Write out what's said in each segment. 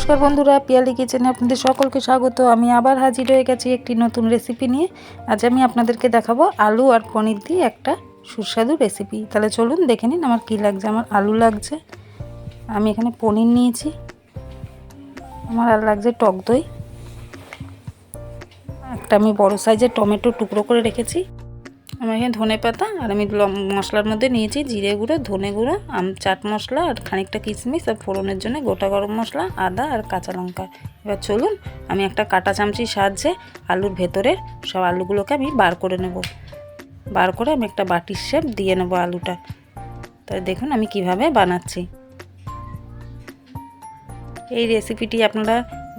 নমস্কার বন্ধুরা, পিয়ালি কিচেনে আপনাদের সকলকে স্বাগত। আমি আবার হাজির হয়ে গেছি একটি নতুন রেসিপি নিয়ে। আজ আমি আপনাদেরকে দেখাবো আলু আর পনির দিয়ে একটা সুস্বাদু রেসিপি তাহলে চলুন দেখে নিন আমার কী লাগছে, আমার আলু লাগছে। আমি এখানে পনির নিয়েছি। আমার আর লাগছে টক দই। একটা আমি বড় সাইজের টমেটো টুকরো করে রেখেছি। আমার এখানে ধনে পাতা, আর আমি মশলার মধ্যে নিয়েছি জিরে গুঁড়ো, ধনে গুঁড়ো, আম, চাট মশলা, আর খানিকটা কিশমিশ, আর ফোড়নের জন্য গোটা গরম মশলা, আদা, আর কাঁচা লঙ্কা। এবার চলুন, আমি একটা কাঁটা চামচির সাহায্যে আলুর ভেতরের সব আলুগুলোকে আমি বার করে নেব। বার করে আমি একটা বাটির শেপ দিয়ে নেব আলুটা। তাই দেখুন আমি কীভাবে বানাচ্ছি। এই রেসিপিটি আপনারা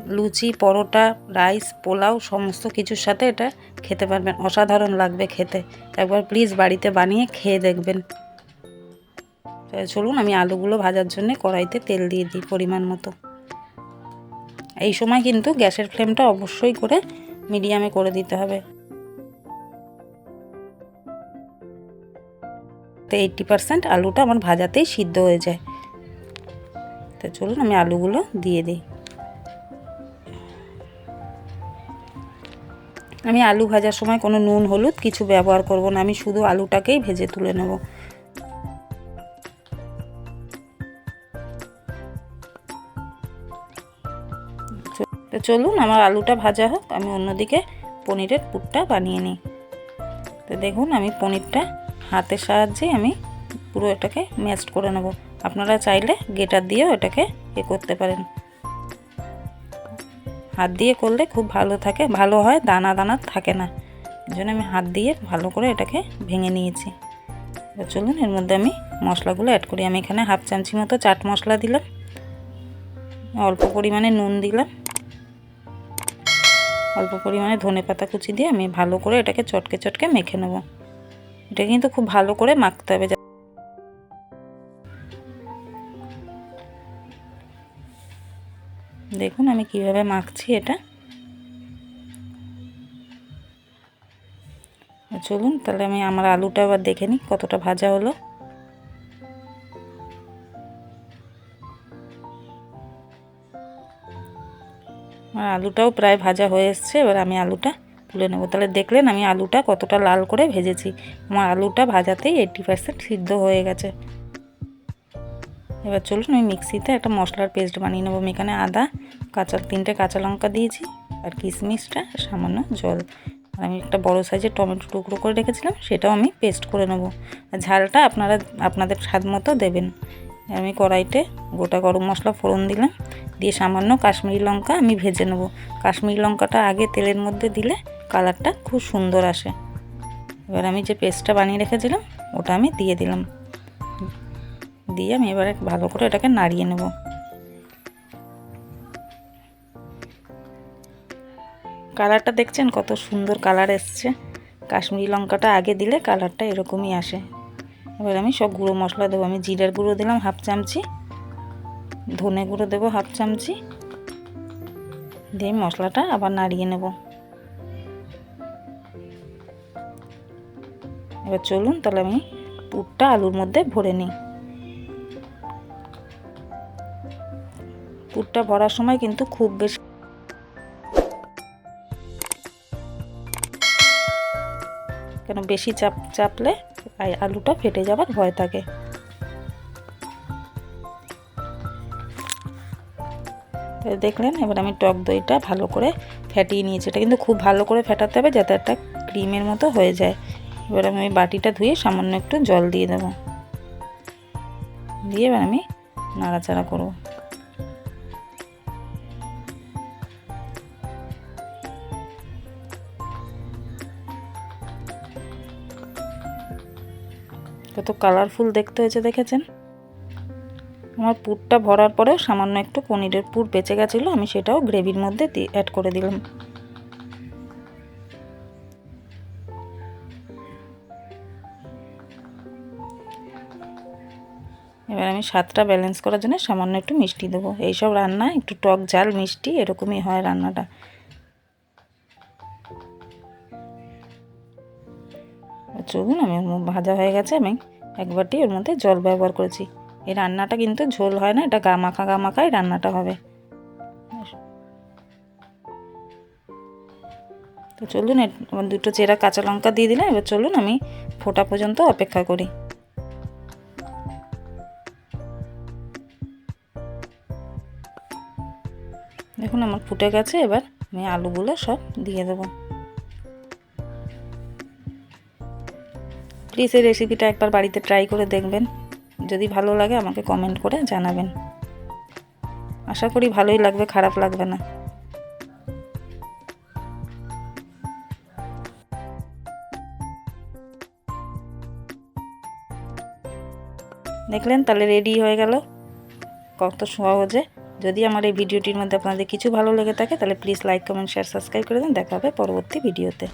লুচি, পরোটা, রাইস, পোলাও, সমস্ত কিছুর সাথে এটা খেতে পারবেন। অসাধারণ লাগবে খেতে। একবার প্লিজ বাড়িতে বানিয়ে খেয়ে দেখবেন। চলুন, আমি আলুগুলো ভাজার জন্য কড়াইতে তেল দিয়ে দিই পরিমাণ মতো। এই সময় কিন্তু গ্যাসের ফ্লেমটা অবশ্যই করে মিডিয়ামে করে দিতে হবে। তো এইটটি পারসেন্ট আলুটা আমার ভাজাতেই সিদ্ধ হয়ে যায়। তো চলুন, আমি আলুগুলো দিয়ে দিই। আমি আলু ভাজার সময় কোনো নুন, হলুদ কিছু ব্যবহার করব না। আমি শুধু আলুটাকেই ভেজে তুলে নেব। তো চলুন, আমার আলুটা ভাজা হোক। আমি অন্যদিকে পনিরের পুরটা বানিয়ে নিই। তো দেখুন, আমি পনিরটা হাতের সাহায্যে আমি পুরো এটাকে ম্যাশড করে নেব। আপনারা চাইলে গেটার দিয়েও এটাকে এ করতে পারেন। হাত দিয়ে করলে খুব ভালো থাকে, ভালো হয়, দানা দানা থাকে না। এই জন্য আমি হাত দিয়ে ভালো করে এটাকে ভেঙে নিয়েছি। এবার চলুন, এর মধ্যে আমি মশলাগুলো অ্যাড করি। আমি এখানে হাফ চামচি মতো চাট মশলা দিলাম। অল্প পরিমাণে নুন দিলাম। অল্প পরিমাণে ধনে পাতা কুচি দিয়ে আমি ভালো করে এটাকে চটকে চটকে মেখে নেব। এটা কিন্তু খুব ভালো করে মাখতে হবে। দেখুন আমি কীভাবে মাখছি এটা। চলুন, তাহলে আমি আমার আলুটা আবার দেখে নিই কতটা ভাজা হলো। আমার আলুটাও প্রায় ভাজা হয়ে এসছে, এবার আমি আলুটা তুলে নেব। তাহলে দেখলেন আমি আলুটা কতটা লাল করে ভেজেছি। আমার আলুটা ভাজাতেই এইটটি পার্সেন্ট সিদ্ধ হয়ে গেছে। এবার চলুন আমি মিক্সিতে একটা মশলার পেস্ট বানিয়ে নেব। আমি এখানে আদা, কাঁচা তিনটে কাঁচা লঙ্কা দিয়েছি আর কিশমিশটা, সামান্য জল। আর আমি একটা বড় সাইজের টমেটো টুকরো করে রেখেছিলাম, সেটাও আমি পেস্ট করে নেব। আর ঝালটা আপনারা, আপনাদের স্বাদ মতো দেবেন। আমি কড়াইতে গোটা গরম মশলা ফোড়ন দিলাম, দিয়ে সামান্য কাশ্মীরি লঙ্কা আমি ভেজে নেব। কাশ্মীরি লঙ্কাটা আগে তেলের মধ্যে দিলে কালারটা খুব সুন্দর আসে। এবার আমি যে পেস্টটা বানিয়ে রেখেছিলাম, ওটা আমি দিয়ে দিলাম। দিয়ে আমি এবারে ভালো করে এটাকে নাড়িয়ে নেব। কালারটা দেখছেন? কত সুন্দর কালার এসছে। কাশ্মীরি লঙ্কাটা আগে দিলে কালারটা এরকমই আসে। এবার আমি সব গুঁড়ো মশলা দেবো। আমি জিরার গুঁড়ো দিলাম হাফ চামচি। ধনে গুঁড়ো দেবো হাফ চামচি। দিয়ে মশলাটা আবার নাড়িয়ে নেব। এবার চলুন, তাহলে আমি পুরটা আলুর মধ্যে ভরে নিই। পুরটা ভরার সময় কিন্তু খুব বেশি কেন বেশি চাপ চাপলে আলুটা ফেটে যাবার ভয় থাকে। দেখলেন, এবার আমি টক দইটা ভালো করে ফ্যাটিয়ে নিয়েছি। এটা কিন্তু খুব ভালো করে ফেটাতে হবে যাতে একটা ক্রিমের মতো হয়ে যায়। এবার আমি ওই বাটিটা ধুয়ে সামান্য একটু জল দিয়ে দেবো। দিয়ে এবার আমি নাড়াচাড়া করব। কত কালারফুল দেখতে হয়েছে, দেখেছেন? আমার পুরটা ভরার পরেও সামান্য একটু পনিরের পুর বেঁচে গেছিল, আমি সেটাও গ্রেভির মধ্যে অ্যাড করে দিলাম। এবার আমি স্বাদটা ব্যালেন্স করার জন্য সামান্য একটু মিষ্টি দেবো। এইসব রান্না, একটু টক ঝাল, মিষ্টি, এরকমই হয় রান্নাটা। চলুন, আমি ভাজা হয়ে গেছে, আমি এক বাটি ওর মধ্যে জল ব্যবহার করেছি। এই রান্নাটা কিন্তু ঝোল হয় না, এটা গামাখা গামাখাই রান্নাটা হবে। তো চলুন এবার দুটো চেরা কাঁচা লঙ্কা দিয়ে দিলাম, এবার চলুন আমি ফোটা পর্যন্ত অপেক্ষা করি। দেখুন, আমার ফুটে গেছে, এবার আমি আলুগুলো সব দিয়ে দেবো। প্লিজ এই রেসিপিটা একবার বাড়িতে ট্রাই করে দেখবেন। যদি ভালো লাগে আমাকে কমেন্ট করে জানাবেন। আশা করি ভালোই লাগবে, খারাপ লাগবে না। দেখলেন, তাহলে রেডি হয়ে গেল। কত সহজে। যদি আমার এই ভিডিওটির মধ্যে আপনাদের কিছু ভালো লেগে থাকে, তাহলে please like comment share subscribe করে দেন। দেখা হবে পরবর্তী ভিডিওতে।